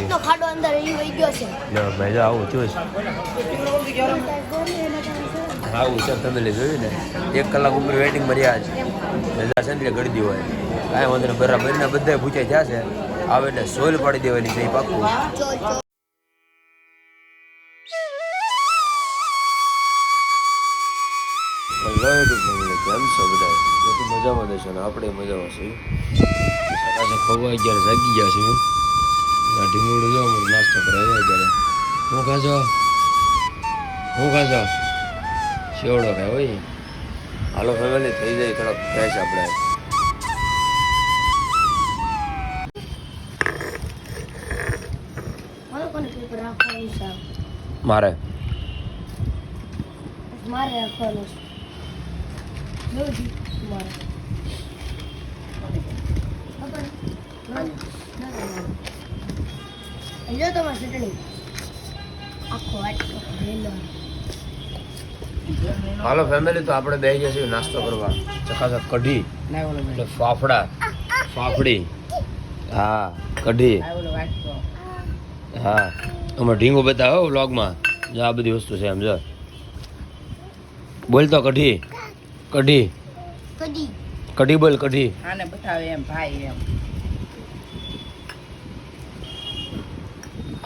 નો ખાડો અંદર ઈ વહી ગયો છે. લો મેં જો, આવું જોઈશ આવું છે લે જોયું ને? એક કલાક ઉપર વેઇટિંગ મર્યા છે. રજા છે ને ગળદી હોય. કાંઈ વાંધો નહીં, બરાબર. ને બધા પૂછાઈ થયા છે. આવે એટલે સોલ પાડી દેવાની છે કેમ છો બધા? મજામાં દેશો ને? આપણે મજામાં છીએ. સકાશે ખવાઈ જ્યારે જાગી ગયા છે આ ઢીંગુડું જો નાસ્તો કરે છે ત્યારે હું ખાશો હું ખાશો શેવડો ખાય હોય. હાલો ફેમિલી થઈ જાય થોડોક ફ્રેશ આપણે. મારે મારે. રાખવાનું છે. મારે. જો તમારી ચટણી. આખો આટલો ભરેલો. હાલો ફેમિલી તો આપણે બે ગયા છીએ નાસ્તો કરવા. ચકાસા કઢી એટલે ફાફડા ફાફડી. હા કઢી. હા. અમે ઢીંગો બતાવો વ્લોગમાં જો આ બધી વસ્તુ છે એમ જો. બોલ તો કઢી. કઢી. કઢી. કઢી બોલ કઢી. આને બતાવે એમ ભાઈ એમ.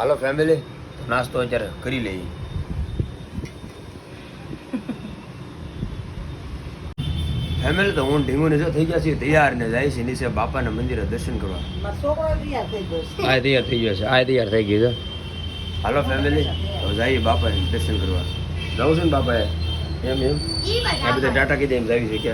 હાલો ફેમિલી નાસ્તો અત્યારે કરી લઈએ. ફેમિલી તો હું ઢીંગું જો થઈ ગયા છે તૈયાર ને જાય છે નીચે બાપાના મંદિરે દર્શન કરવા. આ તૈયાર થઈ ગયો છે. આ તૈયાર થઈ ગયું છે હાલો ફેમિલી તો જઈએ બાપા દર્શન કરવા. જાઉં છું ને બાપાએ? એમ એમ. ઈ આ બધા ટાટા કીધે એમ જાવી છે કે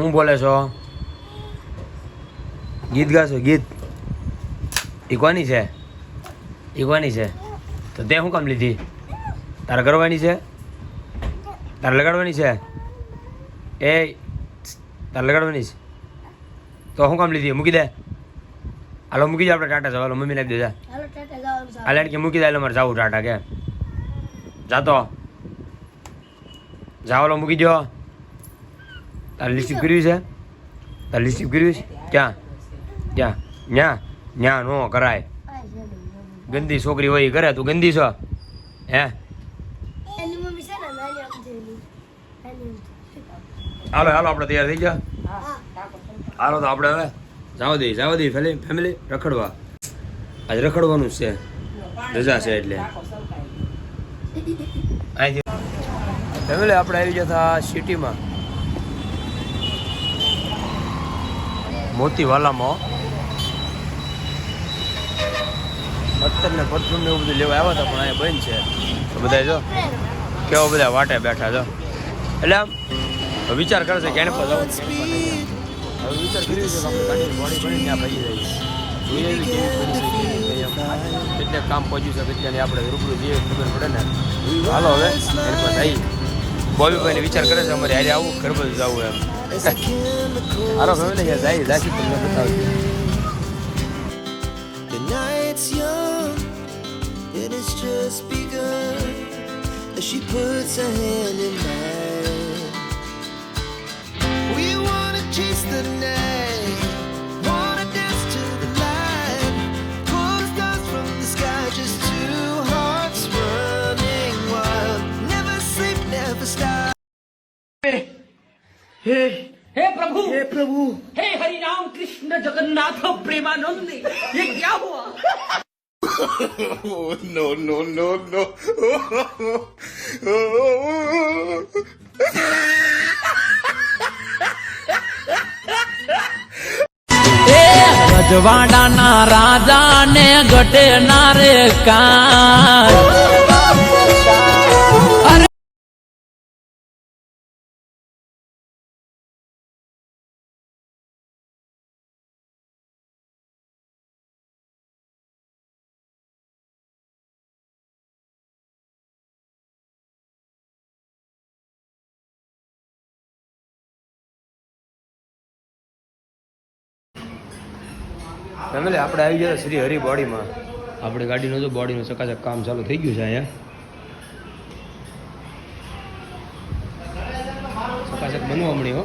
હું બોલે છો? ગીત ગાશો ગીત? ઈ કોની છે? ઈ કોની છે? તો તે શું કામ લીધી? તારે કરવાની છે? તારે લગાડવાની છે? એ તારે લગાડવાની છે? તો શું કામ લીધી? મૂકી દે. હાલો મૂકી દે આપણે ટાટા જવા. હાલો મમ્મીને આપી દેજા હાલો. હાલે કે મૂકી દે એટલે મારે જવું ટાટા કે. જાતો જાવલો મૂકી દો તારે રિસીવ કર્યું છે તારે રિસીવ કર્યું છે ક્યાં ક્યાં ન્યા ન્યા નો કરાય. ગંદી છોકરી હોય કરે તું ગંદી છો હે. હાલો હાલો આપણે તૈયાર થઈ ગયા. હાલો તો આપણે હવે જાવ દઈ જાવ દઈ ફેમિલી ફેમિલી રખડવા આજે રખડવાનું છે રજા છે એટલે. ફેમિલી આપણે આવી ગયા હતા સિટીમાં મોતીવાલામાં. અત્તર ને પરફ્યુમ ને એવું બધું લેવા આવ્યા હતા, પણ અહીંયા બંધ છે. તો બધા જો, કેવો બધા વાટે બેઠા છો. એટલે આમ વિચાર કરશે કે એને હવે વિચાર કર્યું છે જઈએ. કેવી કામ પહોંચ્યું છે આપણે રૂબરૂ જઈએ પડે ને. હાલો હવે, એની પર બોબીભાઈને વિચાર કરે છે, અમારે હારે આવું, ઘર બધું જવું એમ. I don't remember his age. That's just another topic. The night's young, and it's just begun. And she puts her hand in mine. We wanna chase the night. Stop. dance to the light, pull the stars from the sky, just two hearts running wild. Never sleep, never stop. हे प्रभु हे प्रभु हे हरि राम कृष्ण जगन्नाथ प्रेमानंद ये क्या हुआ રજવાડાના રાજા ને ગટે ના રે કાન family આપણે આવી ગયા શ્રી હરિ બોડીમાં આપણે ગાડીનું જો બોડીનું ચકાચક કામ ચાલુ થઈ ગયું છે અહીંયા. ચકાચક બનવા હમણી હો.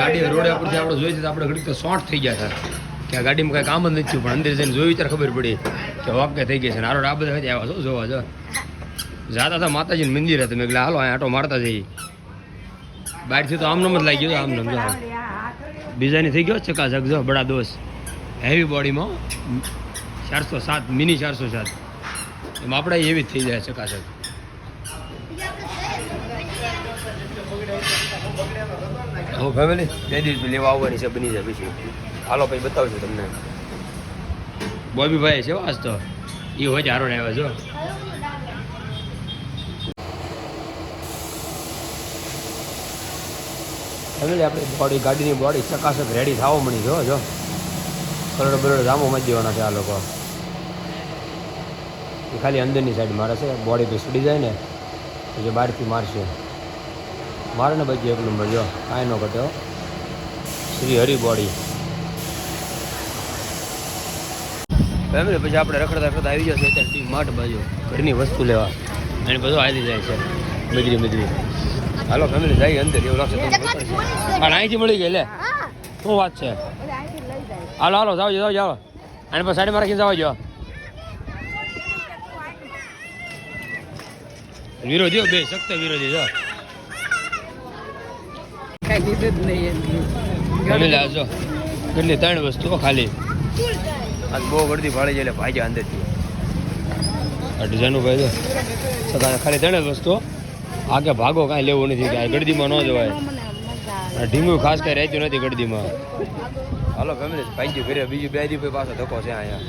ગાડી રોડે ઉપરથી આપણે જોઈ તો આપણે ઘડીક તો શોર્ટ થઈ ગયા હતા કે આ ગાડીમાં કાંઈ કામ જ નથી થયું, પણ અંદર જઈને જોયું ત્યારે ખબર પડી કે વાકે થઈ ગઈ છે. ને આ બધા આવ્યા છો, જોવા જો. જાતા હતા માતાજીનું મંદિર હતું, મેં એટલે હાલો આટો મારતા જઈએ. બહારથી તો આમનામ જ લાગી ગયો આમનામ જો. બીજાની થઈ ગયો ચકાચક જો બડા દોસ્ત હેવી બોડીમાં ચારસો સાત મિની ચારસો સાત. એમાં આપણે એવી જ થઈ જાય ચકાચક હું ફેમિલી બે દિવસ લેવા આવવાની છે બની જાય પછી. હાલો પછી બતાવજો તમને. બોબીભાઈ છે આજ તો એ હોય હારો આવ્યા જો. ફેમિલી આપણી બોડી ગાડીની બોડી ચકાસક રેડી થવા મળી. જો જો. કરોડ બરોડ જામો મચ દેવાના છે આ લોકો. એ ખાલી અંદરની સાઈડ મારે છે. બોડી પે સુડી જાય ને પછી બહારથી મારશે. મારે ને બાજુ એક નંબર જો. કાંઈ ન ઘટ્યો શ્રી હરિ બોડી ફેમિલી, પછી આપણે રખડતા રખડતા આવી જશે. અત્યારે ટી માર્ટ બાજુ. ઘરની વસ્તુ લેવા. અને બધું આવી જાય છે. મજરી મિદરી હાલો ફેમિલી જાય અંદર એવું લાગશે. હા અહીંથી મળી ગઈ લે. શું વાત છે? હાલો હાલો જાઓ જાઓ જાઓ. અને પછી સાડી રાખીને જાઓ જો વિરોધી બે સખ્ત વિરોધી જો ફેમિલી આ કેટલી ત્રણ વસ્તુઓ ખાલી. આજ બહુ ગળદી ફાળી છે એટલે ભાગ્યા અંદરથી. આ ડિઝાઇનનું ભાઈ જો. ખાલી ત્રણ વસ્તુઓ. આગે ભાગો કાંઈ લેવું નથી કાંઈ ગળદીમાં ન જવાય. ઢીંગું ખાસ કાંઈ રહેતું નથી ગળદીમાં હાલો ફેમિલી ભાઈ ઘરે બીજું બે દી પાછો ધક્કો છે અહીંયા.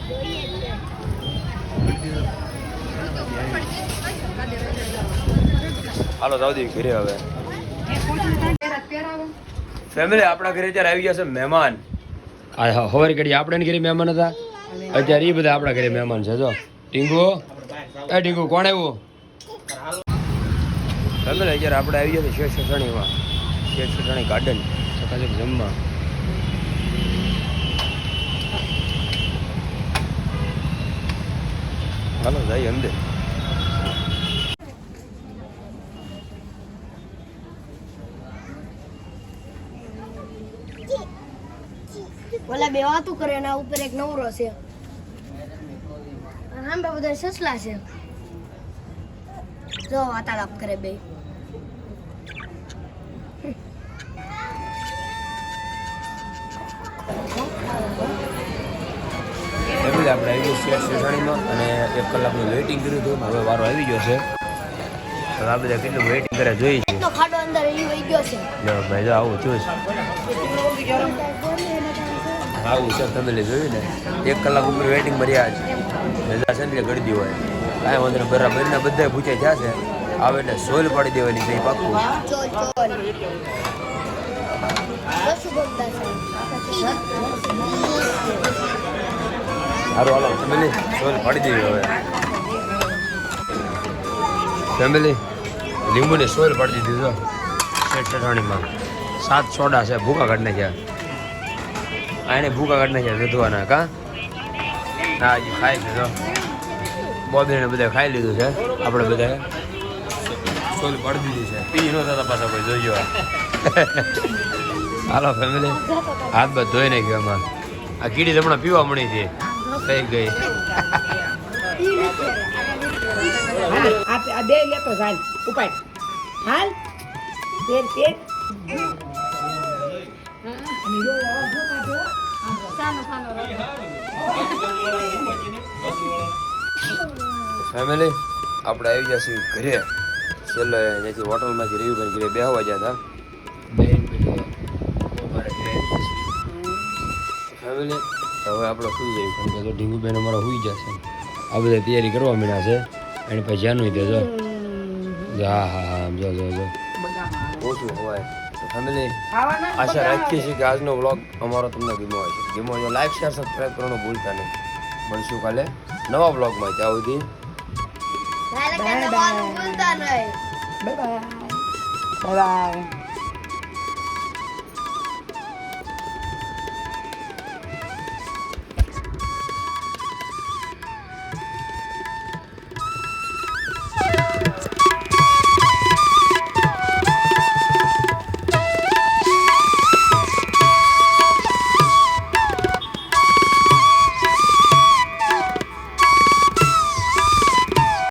હાલો જાવ ઘરે હવે. ફેમિલી આપણા ઘરે અત્યારે આવી ગયા છે મહેમાન. આ હવે ઘડી આપણે ઘરે મહેમાન હતા? અત્યારે એ બધા આપણા ઘરે મહેમાન છે જો. ટીંગુ એ ટીંગુ કોણ આવ્યું? ફેમિલી જ્યારે આપણે આવી ગયા શેઠ શેઠાણીમાં શેઠ શેઠાણી ગાર્ડન સકાશક જમવા. હાલો જાય અંદર. ઓલા બે વાતું કરે એના ઉપર એક નવરો છે. આમ બધા સસલા છે. જો વાતાલાપ કરે બે. શેઠ શેઠાણીમાં અને એક કલાકનું વેઇટિંગ કર્યું હતું. હવે વારો આવી ગયો છે. હવે આ બધા કેટલું વેઇટિંગ કરે જોઈ છે. ખાડો અંદર વહી ગયો છે. જો ભાઈ જો આવું થયું છે. આવું છે ફેમિલી જોયું ને. એક કલાક ઉપર વેઇટિંગ મર્યા છે રજા છે ને એટલે ગળદી હોય. કાંઈ વાંધો નહીં બરાબર ને બધા પૂછે જ્યાં છે. આવે એટલે સોલ પાડી દેવાની છે એ પાક્કું ચોલ ચોલ કશું બોલતા છે સારું હાલો. ફેમિલી સોલ પાડી દેવી હવે. ફેમિલી, લીંબુની સોલ પાડી દીધી, જો. ચટણીમાં સાત સોડા છે, ભૂકા કાઢ નાખ્યા. આને ભૂકા કાઢ નાખ્યા, વધવાના, કા? હા, હજી ખાઈ છે, જો. બોબીને બધા ખાઈ લીધું છે, આપણે બધા સોલ પાડી દીધી છે. પી ન થતા પાછા કોઈ જોઈજો હાલો, ફેમિલી. હાથ બાદ ધોઈ નાખ્યો આમાં. આ કીડી હમણાં પીવા મળી હતી થઈ ગઈ. આ બે લેતો હાલ. ઉપાય હાલ તેર તેર ફેમિલી આપણે આવી જશે ઘરે. છેલ્લે અહીંયાથી હોટલમાંથી કરી ઘરે બેહવા ગયા હતા. ફેમિલી હવે આપણે સુઈ જઈએ તો કે જો ઢીંગુબેન અમારા સુઈ જશે આ બધા તૈયારી કરવા માંડ્યા છે. એને પછી જાનું દેજો. હા હા હા જો જો જો. ઓછું હવાય ફેમિલી આશા રાખીએ છીએ કે આજનો વ્લોગ અમારો તમને ગમ્યો હોય છે ગમ્યો હોય લાઈક શેર સબસ્ક્રાઈબ કરવાનું ભૂલતા નહીં. મળશું કાલે નવા વ્લોગમાં ત્યાં સુધી. Bye bye